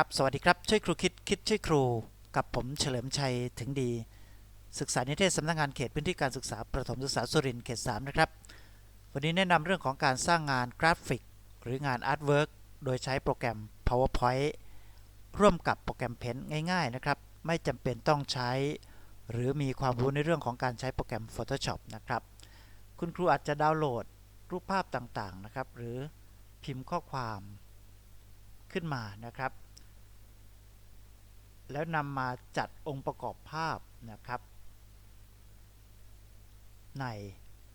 ครับสวัสดีครับช่วยครูคิดคิดช่วยครู กับผมเฉลิมชัยถึงดี ศึกษานิเทศสำนักงานเขตพื้นที่การศึกษาประถมศึกษาสุรินทร์เขต 3 นะครับ วันนี้แนะนำเรื่องของการสร้างงานกราฟิก หรืองานอาร์ตเวิร์กโดยใช้โปรแกรม PowerPoint ร่วมกับโปรแกรม Paint ง่ายๆนะครับ ไม่จำเป็นต้องใช้ หรือมีความรู้ในเรื่องของการใช้โปรแกรม Photoshop นะครับ คุณครูอาจจะดาวน์โหลดรูปภาพต่างๆนะครับ หรือพิมพ์ข้อความขึ้นมานะครับ แล้วนำมาจัดองค์ประกอบภาพนะครับ ใน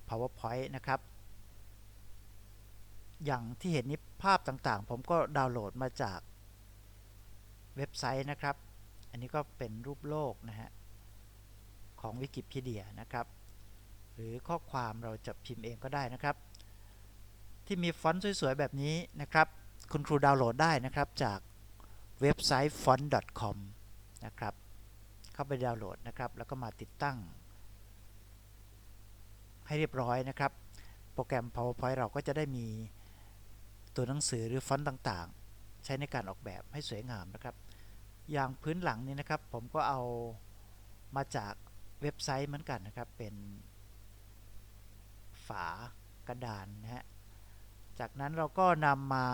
PowerPoint นะครับ อย่างที่เห็นนี้ภาพต่างๆ ผมก็ดาวน์โหลดมาจากเว็บไซต์นะครับ อันนี้ก็เป็นรูปโลกนะฮะ ของวิกิพีเดียนะครับ หรือข้อความเราจะพิมพ์เองก็ได้นะครับ ที่มีฟอนต์สวยๆ แบบนี้นะครับ คุณครูดาวน์โหลดได้นะครับจากเว็บไซต์ font.com นะครับ เข้าไปดาวน์โหลดนะครับ แล้วก็มาติดตั้ง ให้เรียบร้อยนะครับ โปรแกรม PowerPoint เราก็จะได้มีตัวหนังสือหรือฟอนต์ต่างๆ ใช้ในการออกแบบให้สวยงามนะครับ อย่างพื้นหลังนี้นะครับ ผมก็เอามาจากเว็บไซต์เหมือนกันนะครับ เป็นฝากระดานนะฮะ จากนั้นเราก็นำมา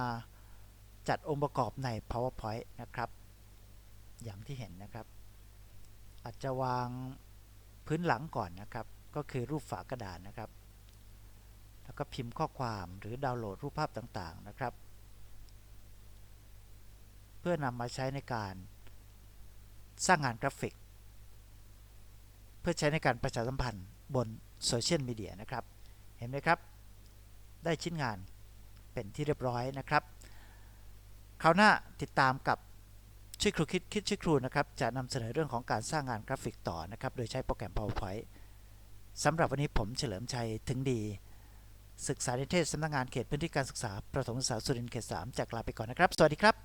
จัดองค์ประกอบใน PowerPoint นะครับ อย่างที่เห็นนะครับ อาจจะวางพื้นหลังก่อนนะครับ ก็คือรูปฝากระดานนะครับ แล้วก็พิมพ์ข้อความหรือดาวน์โหลดรูปภาพต่างๆนะครับ เพื่อนำมาใช้ในการสร้างงานกราฟิก เพื่อใช้ในการประชาสัมพันธ์บนโซเชียลมีเดียนะครับ เห็นไหมครับ ได้ชิ้นงานเป็นที่เรียบร้อยนะครับ คราวหน้าติดตามกับ ช่วยครูคิดคิดช่วยครูนะครับจะนำเสนอเรื่องของการสร้างงานกราฟิกต่อนะครับ โดยใช้โปรแกรม PowerPoint สำหรับวันนี้ผมเฉลิมชัยถึงดี ศึกษานิเทศสำนักงานเขตพื้นที่การศึกษา ประถมศึกษาสุรินทร์เขต 3 จากลาไปก่อนนะครับ สวัสดีครับ